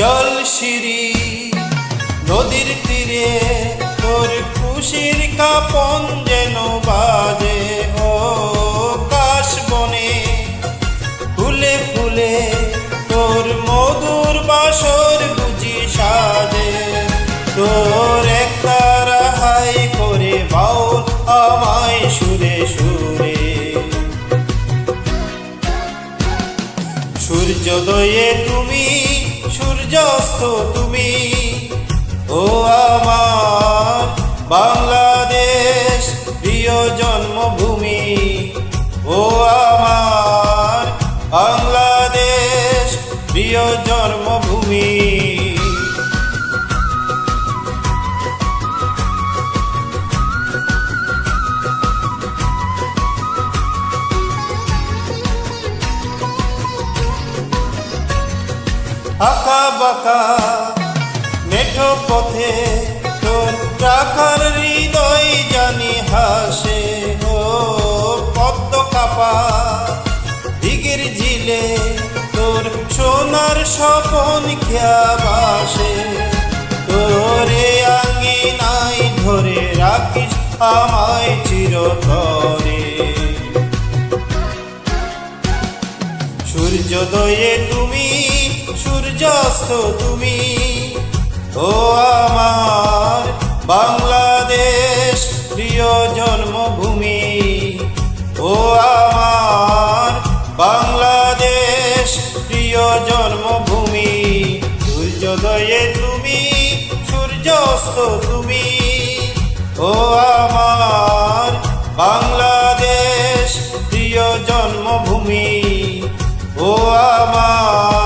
জল সিঁড়ি, নদীর তীরে তোর খুশির কাপন যেন বাজে। ও কাশ বনে ফুলে ফুলে তোর মধুর বাসর বুঝি সাজে। তোর একটা রাহাই করে বাউল আমায় সুরে সুরে। সূর্যোদয়ে তুমি সূর্যাস্ত তুমি। ও আমার বাংলাদেশ প্রিয় জন্মভূমি। ও আমার বাংলাদেশ প্রিয় জন্মভূমি। আঁকা বাঁকা মেঠো পথে তোর রাখার হৃদয় জানি হাসে। ও পদ্ম কাপা দিগের ঝিলে তোর সোনার স্বপন খেয়া বাসে তোরে আঙ্গিনাই ধরে রাখিস আমায় চিরতরে। সূর্যোদয়ে তুমি সূর্যাস্ত তুমি। ও আমার বাংলাদেশ প্রিয় জন্মভূমি। ও আমার বাংলাদেশ প্রিয় জন্মভূমি। সূর্যোদয়ে তুমি, সূর্যাস্ত তুমি। ও আমার বাংলাদেশ প্রিয় জন্মভূমি। ও আমার